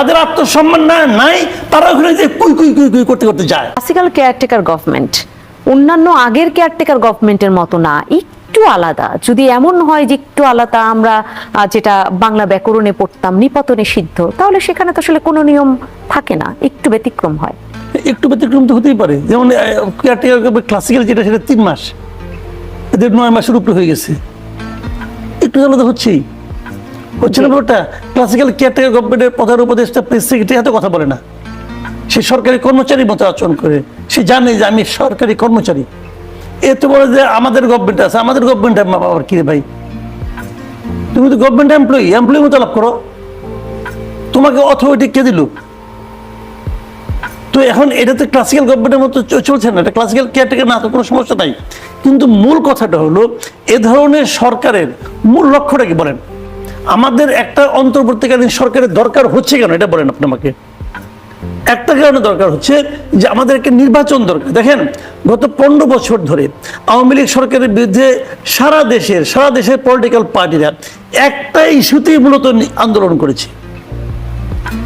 তাদের আত্মসম্মান না নাই তারা ওখানে যে কুই কুই কুই কুই করতে করতে যায়। ক্লাসিক্যাল কেয়ারটেকার গভর্নমেন্ট অন্যান্য আগের কেয়ারটেকার গভর্নমেন্টের মতো না একটু আলাদা। যদি এমন হয় যে একটু আলাদা আমরা যেটা বাংলা ব্যাকরণে পড়তাম নিপতনে সিদ্ধ তাহলে সেখানে তো আসলে কোনো নিয়ম থাকে না একটু ব্যতিক্রম হয়। একটু ব্যতিক্রম তো হতেই পারে। যেমন কেয়ারটেকার ক্লাসিক্যাল যেটা সেটা তিন মাস এদের নয় মাসের উপরে হয়ে গেছে। একটু আলাদা হচ্ছেই। হচ্ছে না ব্যাপারটা ক্লাসিক্যাল কেয়ারটেকার গভর্নমেন্টের প্রধান উপদেষ্টা প্রেস সেক্রেটারি এত কথা বলে না। সে সরকারি কর্মচারীর মতো আচরণ করে। সে জানে যে আমি সরকারি কর্মচারী। এত বলে যে আমাদের গভর্নমেন্ট আছে, আমাদের গভর্নমেন্ট আবার কি রে ভাই? তুমি তো গভর্নমেন্ট এমপ্লয়ি এমপ্লয়ি মতো লাভ করো। তোমাকে অথরিটি কে দিল? তো এখন এটা তো ক্লাসিক্যাল গভর্নমেন্টের মতো চলছে না, এটা ক্লাসিক্যাল কেয়ারটেকার না তো কোনো সমস্যা নাই। কিন্তু মূল কথাটা হলো, এ ধরনের সরকারের মূল লক্ষ্যটা কি বলেন? আমাদের একটা অন্তর্বর্তীকালীন সরকারের দরকার হচ্ছে কেন? এটা বলেন আপনি আমাকে। একটা কারণে দরকার হচ্ছে যে আমাদের একটা নির্বাচন দরকার। দেখেন, গত পনেরো বছর ধরে আওয়ামী লীগ সরকারের বিরুদ্ধে সারা দেশের সারা দেশের পলিটিক্যাল পার্টিরা একটা ইস্যুতেই মূলত আন্দোলন করেছে।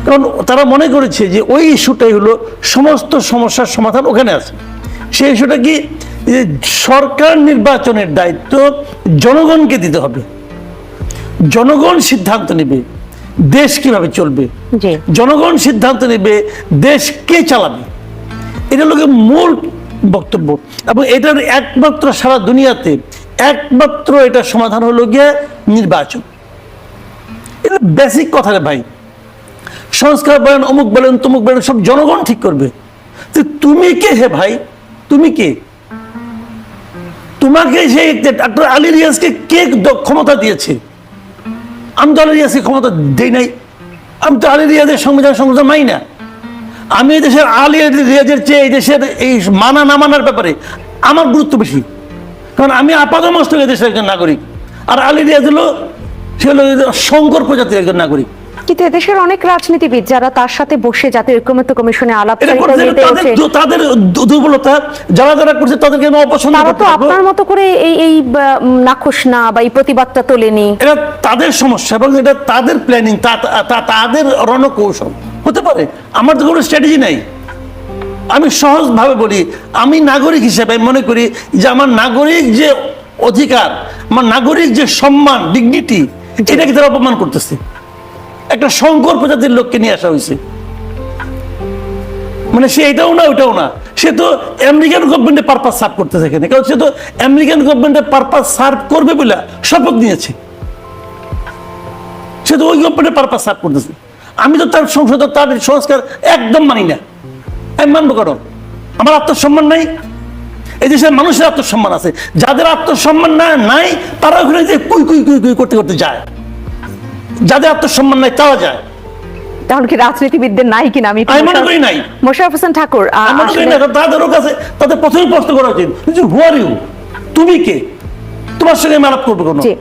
কারণ তারা মনে করেছে যে ওই ইস্যুটাই হলো সমস্ত সমস্যার সমাধান ওখানে আছে। সেই ইস্যুটা কি? সরকার নির্বাচনের দায়িত্ব জনগণকে দিতে হবে। জনগণ সিদ্ধান্ত নেবে দেশ কীভাবে চলবে। জনগণ সিদ্ধান্ত নেবে দেশ কে চালাবে। এটা লোকের মূল বক্তব্য। এবং এটার একমাত্র সারা দুনিয়াতে একমাত্র এটা সমাধান হলো গিয়ে নির্বাচন। এটা বেসিক কথা রে ভাই। সংস্কার বলেন অমুক বলেন তমুক বলেন সব জনগণ ঠিক করবে। তো তুমি কে হে ভাই? তুমি কে? তোমাকে সেই ডাক্তার আলী রিয়াজকে কে ক্ষমতা দিয়েছে? আমি তো আলী রিয়াজকে ক্ষমতা দেই নাই। আমি তো আলী রিয়াজের সংবিধান সংশোধন মাই না। আমি এই দেশের আলী রিয়াজের চেয়ে এই দেশের এই মানা না মানার ব্যাপারে আমার গুরুত্ব বেশি। কারণ আমি আপাতমস্তক মস্তক দেশের একজন নাগরিক। আর আলী রিয়াজ হলো, সে হলো শঙ্কর প্রজাতির একজন নাগরিক। কিন্তু এদেশের অনেক রাজনীতিবিদ যারা তার সাথে বসে জাতীয় ঐক্যমত্য কমিশনে আলাপ তাদের দুর্বলতা যারা যারা করছে তাদেরকে আমি অপছন্দ তারা তো আপনার মতো করে এই এই নাখোশ না বা এই প্রতিবাদটা তোলেনি। এটা তাদের সমস্যা এবং এটা তাদের প্ল্যানিং তাদের রণকৌশল। হতে পারে আমার তো কোনো স্ট্র্যাটেজি নাই। আমি সহজভাবে বলি আমি নাগরিক হিসেবে মনে করি যে আমার নাগরিক যে অধিকার আমার নাগরিক যে সম্মান ডিগনিটি এটাকে তারা অপমান করতেছে। একটা শঙ্কর প্রজাতির লোককে নিয়ে আসা হয়েছে। মানে সে এটাও না ওটাও না। সে তো আমেরিকান গভর্নমেন্টের পারপাস সার্ভ করতেছে এখানে। কারণ সে তো আমেরিকান গভর্নমেন্টের পারপাস সার্ভ করবে বলে শপথ নিয়েছে। সে তো ওই গভর্নমেন্টের পারপাস সার্ভ করতেছে। আমি তো তার সংসদ তার সংস্কার একদম মানি না। আমি মানবো কেন আমার আত্মসম্মান নাই। এই দেশের মানুষের আত্মসম্মান আছে। যাদের আত্মসম্মান না, নাই, তারা ওখানে যে কুই কুই কুই কুই করতে করতে যায়। যাদের আত্মসম্মান নাই তারা যায়। তাহলে কি রাজনীতিবিদদের নাই কিনা? আমি আমি মনে করি নাই। মোশারফ হোসেন ঠাকুর আমার মনে না, তাদেরও কাছে তাদের প্রথমে প্রশ্ন করা উচিত হু আর ইউ তুমি কে? তোমার সঙ্গে আমি আলাপ করব কোনো? যে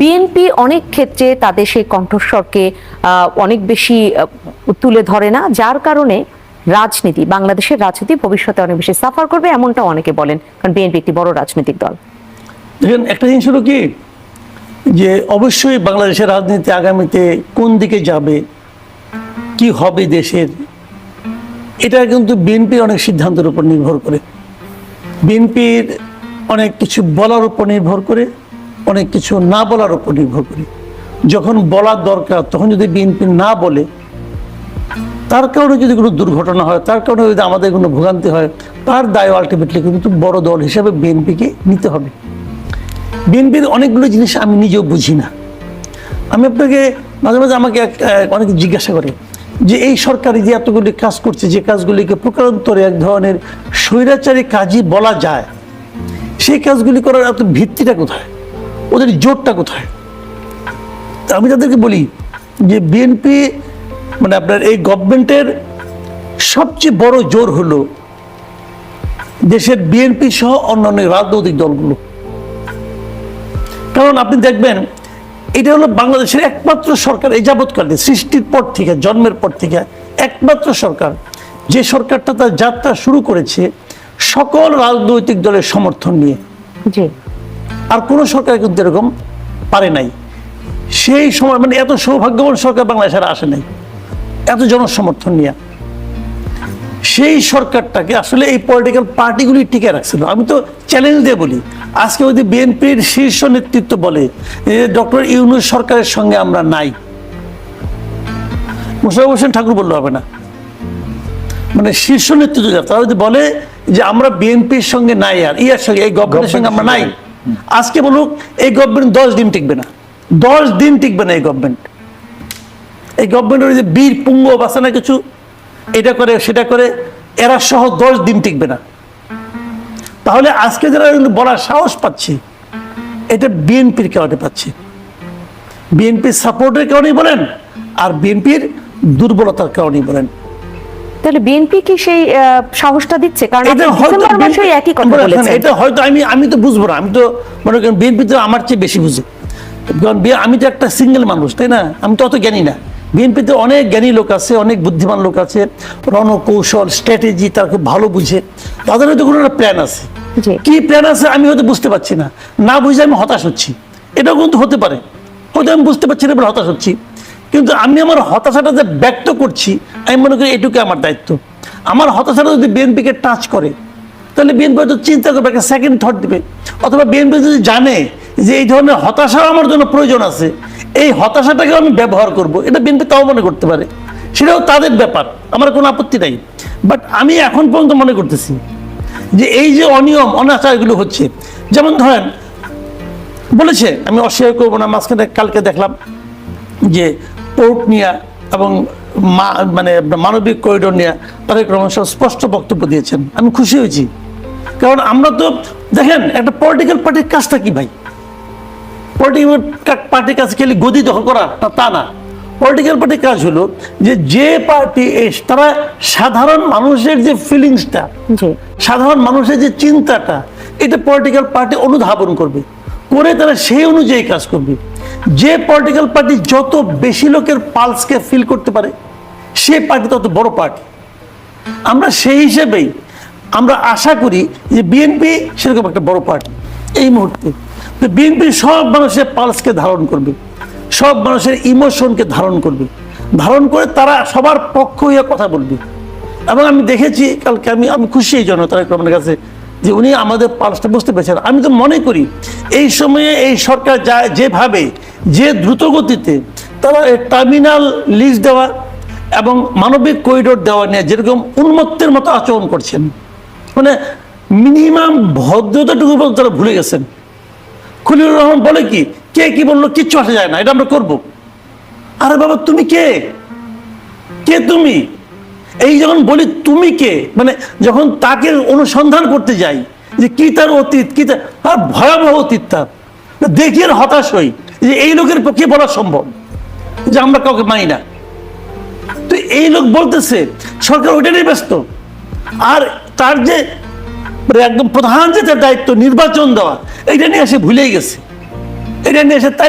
বিএনপি অনেক ক্ষেত্রে তাদের সেই কণ্ঠস্বরকে আহ, অনেক বেশি তুলে ধরে না যার কারণে রাজনীতি বাংলাদেশের রাজনীতি ভবিষ্যতে অনেক বেশি সাফার করবে এমনটা অনেকে বলেন কারণ বিএনপি একটি বড় রাজনৈতিক দল। দেখেন একটা জিনিস হলো কি যে অবশ্যই বাংলাদেশের রাজনীতি আগামীতে কোন দিকে যাবে, কি হবে দেশের, এটা কিন্তু বিএনপির অনেক সিদ্ধান্তের উপর নির্ভর করে। বিএনপির অনেক কিছু বলার উপর নির্ভর করে, অনেক কিছু না বলার উপর নির্ভর করে। যখন বলার দরকার, তখন যদি বিএনপি না বলে, তার কারণে যদি কোনো দুর্ঘটনা হয়, তার কারণে যদি আমাদের কোনো ভোগান্তি হয়, তার দায় আলটিমেটলি কিন্তু বড় দল হিসেবে বিএনপিকে নিতে হবে। বিএনপির অনেকগুলো জিনিস আমি নিজেও বুঝি না। আমি আপনাকে মাঝে মাঝে আমাকে অনেকে জিজ্ঞাসা করে যে এই সরকারি যে এতগুলি কাজ করছে, যে কাজগুলিকে প্রকারান্তরে এক ধরনের স্বৈরাচারী কাজই বলা যায়, সেই কাজগুলি করার এত ভিত্তিটা কোথায়? ওদের জোরটা কোথায়? আমি তাদেরকে বলি যে বিএনপি মানে আপনার এই গভর্নমেন্টের সবচেয়ে বড় জোর হলো দেশের বিএনপি সহ অন্যান্য রাজনৈতিক দলগুলো কারণ আপনি দেখবেন এটা হলো বাংলাদেশের একমাত্র সরকার এই যাবৎকালে সৃষ্টির পর থেকে জন্মের পর থেকে একমাত্র সরকার। যে সরকারটা তার যাত্রা শুরু করেছে সকল রাজনৈতিক দলের সমর্থন নিয়ে। আর কোনো সরকার কিন্তু এরকম পারে নাই। সেই সময় মানে এত সৌভাগ্যবান সরকার বাংলাদেশের আসে নাই। এত জনসমর্থন নিয়ে। সেই সরকারটাকে আসলে এই পলিটিক্যাল পার্টিগুলি টিকে রাখছিল আমি তো চ্যালেঞ্জ দিয়ে বলি আজকে যদি বিএনপির শীর্ষ নেতৃত্ব বলে যে ডক্টর ইউনুস সরকারের সঙ্গে আমরা নাই। মোশারফ হোসেন ঠাকুর বললে হবে না। মানে শীর্ষ নেতৃত্ব যারা তারা যদি বলে যে আমরা বিএনপির সঙ্গে নাই আর ইয়ার সঙ্গে এই গভর্নমেন্টের সঙ্গে আমরা নাই আজকে বলুক এই গভর্নমেন্ট দশ দিন টিকবে না। দশ দিন টিকবে না এই গভর্নমেন্ট এই গভর্নমেন্টের যে বীর পুঙ্গ বাসে না কিছু এটা করে সেটা করে এরা সহ দশ দিন টিকবে না। তাহলে আজকে যারা বলার সাহস পাচ্ছি এটা বিএনপির কারণে পাচ্ছি। বিএনপির সাপোর্টের কারণেই বলেন আর বিএনপির দুর্বলতার কারণেই বলেন। তাহলে বিএনপি কি সেই সাহসটা দিচ্ছে? কারণ একই কথা বলেছেন। এটা হয়তো আমি আমি তো বুঝব না। আমি তো মনে করেন বিএনপি তো আমার চেয়ে বেশি বুঝি। কারণ আমি তো একটা সিঙ্গেল মানুষ তাই না? আমি তো অত জ্ঞানী না। বিএনপিতে অনেক জ্ঞানী লোক আছে অনেক বুদ্ধিমান লোক আছে রণকৌশল স্ট্র্যাটেজি তারা খুব ভালো বুঝে। তাদের হয়তো কোনো একটা প্ল্যান আছে। কি প্ল্যান আছে আমি হয়তো বুঝতে পারছি না। না বুঝে আমি হতাশ হচ্ছি। এটাও কিন্তু হতে পারে। হয়তো আমি বুঝতে পারছি না বলে হতাশ হচ্ছি। কিন্তু আমি আমার হতাশাটা যে ব্যক্ত করছি আমি মনে করি এটুকু আমার দায়িত্ব। আমার হতাশাটা যদি বিএনপিকে টাচ করে তাহলে বিএনপি হয়তো চিন্তা করবে একটা সেকেন্ড থট দিবে। অথবা বিএনপি যদি জানে যে এই ধরনের হতাশা আমার জন্য প্রয়োজন আছে এই হতাশাটাকে আমি ব্যবহার করব, এটা বিএনপি তাও মনে করতে পারে। সেটাও তাদের ব্যাপার, আমার কোনো আপত্তি নাই। বাট আমি এখন পর্যন্ত মনে করতেছি যে এই যে অনিয়ম অনাচারগুলো হচ্ছে, যেমন ধরেন, বলেছে, আমি অস্বীকার করব না, মাঝখানে কালকে দেখলাম যে পোর্ট নিয়ে এবং মানে মানবিক করিডোর নিয়ে রহমান সাহেব স্পষ্ট বক্তব্য দিয়েছেন। আমি খুশি হয়েছি। কারণ আমরা তো, দেখেন, একটা পলিটিক্যাল পার্টির কাজটা কি ভাই? পলিটিক্যাল পার্টির কাছে খালি গদি দখল করা তা না। পলিটিক্যাল পার্টির কাজ হলো যে যে পার্টি এস তারা সাধারণ মানুষের যে ফিলিংসটা সাধারণ মানুষের যে চিন্তাটা এটা পলিটিক্যাল পার্টি অনুধাবন করবে। করে তারা সেই অনুযায়ী কাজ করবে। যে পলিটিক্যাল পার্টি যত বেশি লোকের পালসকে ফিল করতে পারে সে পার্টি তত বড় পার্টি আমরা সেই হিসেবেই আমরা আশা করি যে বিএনপি সেরকম একটা বড় পার্টি এই মুহূর্তে। বিএনপি সব মানুষের পালসকে ধারণ করবে, সব মানুষের ইমোশনকে ধারণ করবে। ধারণ করে তারা সবার পক্ষ হয়ে কথা বলবে। এবং আমি দেখেছি, কালকে আমি আমি খুশি এই জন্য তারেক রহমানের কাছে যে উনি আমাদের পালসটা বুঝতে পেরেছেন। আমি তো মনে করি, এই সময়ে এই সরকার যা, যেভাবে, যে দ্রুত গতিতে তারা টার্মিনাল লিজ দেওয়া এবং মানবিক করিডোর দেওয়া নিয়ে যেরকম উন্মত্তের মতো আচরণ করছেন। মানে মিনিমাম ভদ্রতাটুকু পর্যন্ত তারা ভুলে গেছেন। খলিলুর রহমান বলে কি, কে কি বলল কিচ্ছু আসা যায় না, এটা আমরা করব। আরে বাবা, তুমি কে? কে তুমি? এই যখন বলি তুমি কে মানে যখন তাকে অনুসন্ধান করতে যাই, যে কি তার অতীত, কি তার ভয়াবহ অতীত তার দেখি আর হতাশ হই যে এই লোকের পক্ষে বলা সম্ভব, যে আমরা কাউকে মানি না। তো এই লোক বলতেছে, সরকার ওইটা নিয়ে ব্যস্ত। আর তার যে একদম প্রধান যে দায়িত্ব নির্বাচন দেওয়া এটা নিয়ে এসে ভুলেই গেছে। এটা নিয়ে তাই